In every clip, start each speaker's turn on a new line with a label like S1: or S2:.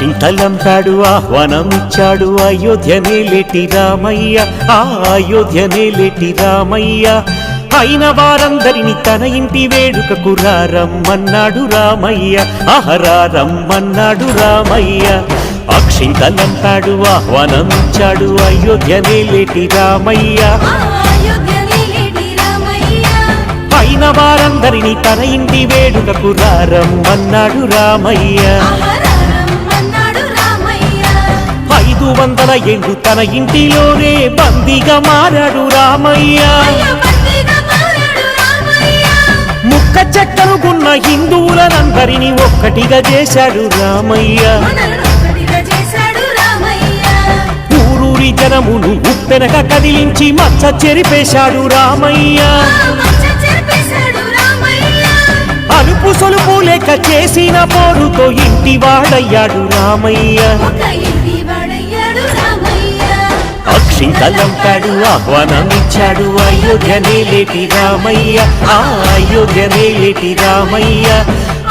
S1: అక్షింతలంపాడు ఆహ్వానం ఇచ్చాడు అయోధ్యనే రామయ్య ఆ అయోధ్యనే లేటి రామయ్య. అయిన వారందరిని తన ఇంటి వేడుకకు రమ్మన్నాడు రామయ్య ఆహరారమ్మన్నాడు రామయ్య. అక్షింతలంపాడు ఆహ్వానం ఇచ్చాడు అయోధ్యనే రామయ్య. అయిన వారందరిని తన ఇంటి వేడుకకు రమ్మన్నాడు రామయ్య. ఐదు వందల ఏళ్ళు తన ఇంటిలోనే బందీగా మారాడు రామయ్య. ముక్క చెక్కలుగున్న హిందువులనందరినీ ఒక్కటిగా చేశాడు రామయ్య.
S2: మనల్ని ఒక్కటిగా చేశాడు రామయ్య.
S1: ఊరూరి జనమును ఉప్పెనక కదిలించి మచ్చ చెరిపేశాడు రామయ్య.
S2: ఆ మచ్చ చెరిపేశాడు రామయ్య.
S1: అలుపు సొలుపు లేక చేసిన పోరుతో ఇంటి వాడయ్యాడు రామయ్య. అక్షింతలంపాడు ఆహ్వానం ఇచ్చాడు అయోధ్యనే లేటి రామయ్య ఆ అయోధ్య లేటి రామయ్య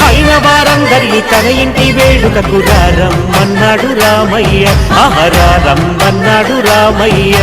S1: అయిన వారందరినీ తన ఇంటి వేడుకకు రమ్మన్నాడు రామయ్య ఆహారమ్మన్నాడు రామయ్య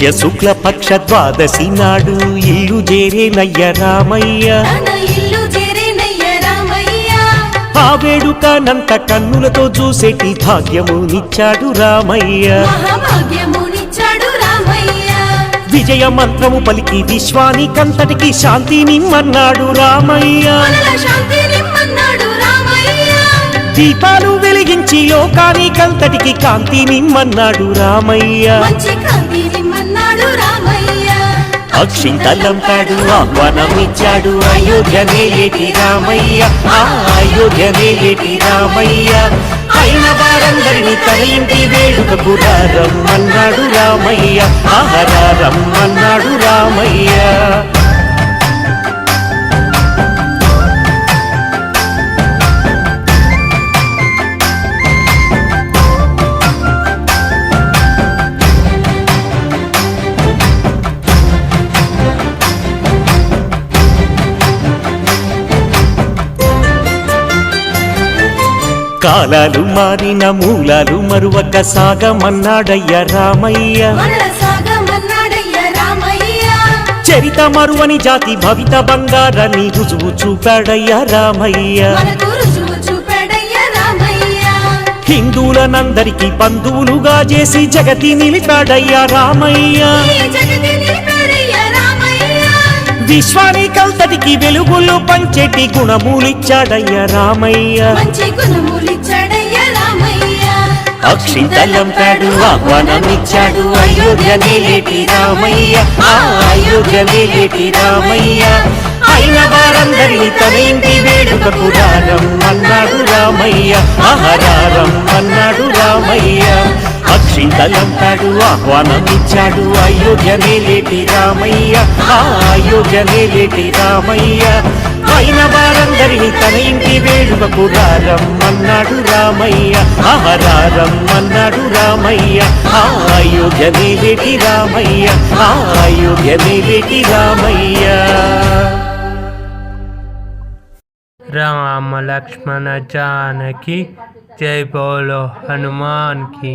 S1: పుష్య శుక్ల పక్ష ద్వాదశి నాడు ఇల్లు చేరేనయ్య రామయ్య. ఆ వేడుకనంత కన్నులతో చూసేటి రామయ్య.
S2: మహాభాగ్యమునిచ్చాడు రామయ్య.
S1: విజయ మంత్రము పలికి విశ్వానికంతటికి శాంతి నిమ్మన్నాడు రామయ్య. దీపాలు వెలిగించి లోకానికంతటికి కాంతి నిమ్మన్నాడు రామయ్య. అక్షింతలంపాడు ఆహ్వానం ఇచ్చాడు. అయోధ్యనే లేటి రామయ్య? ఆ అయోధ్యనే లేటి రామయ్య? అయిన వారందరినీ తన ఇంటి వేడుకకు రమ్మన్నాడు రామయ్య. ఆహారమ్మన్నాడు రామయ్య. కాలాలు మారిన మూలాలు మరువక సాగమన్నాడయ్య రామయ్య.
S2: మనల సాగమన్నాడయ్య రామయ్య.
S1: చరిత మరువని జాతి భవిత బంగారాన్ని రుజువు చూపాడయ్య రామయ్య. హిందువులనందరికీ బంధువులుగా చేసి జగతి నిలిపాడయ్య రామయ్య. విశ్వానికంతటికి వెలుగులు పంచెటి గుణములిచ్చాడయ్య రామయ్య. అక్షింతలంపాడు ఆహ్వానమిచ్చాడు అయోధ్యనే లేటి రామయ్య. ఆ అయోధ్యనే లేటి రామయ్య. అయిన వారందరినీ తన ఇంటి వేడుకకు రమ్మన్నాడు రామయ్య. ఆహరారం అన్నాడు రామయ్య. అక్షింతలంటాడు ఆహ్వానమిచ్చాడు అయోధ్యనేలేటి రామయ్య అయోధ్యనేలేటి రామయ్య. పైన వారందరినీ తన ఇంటి వేడుకకు రమ్మన్నాడు రామయ్య అన్నాడు రామయ్య. అయోధ్యనేలేటి రామయ్య అయోధ్యనేలేటి రామయ్య.
S3: రామ లక్ష్మణ జానకి జై బోలో హనుమాన్కి.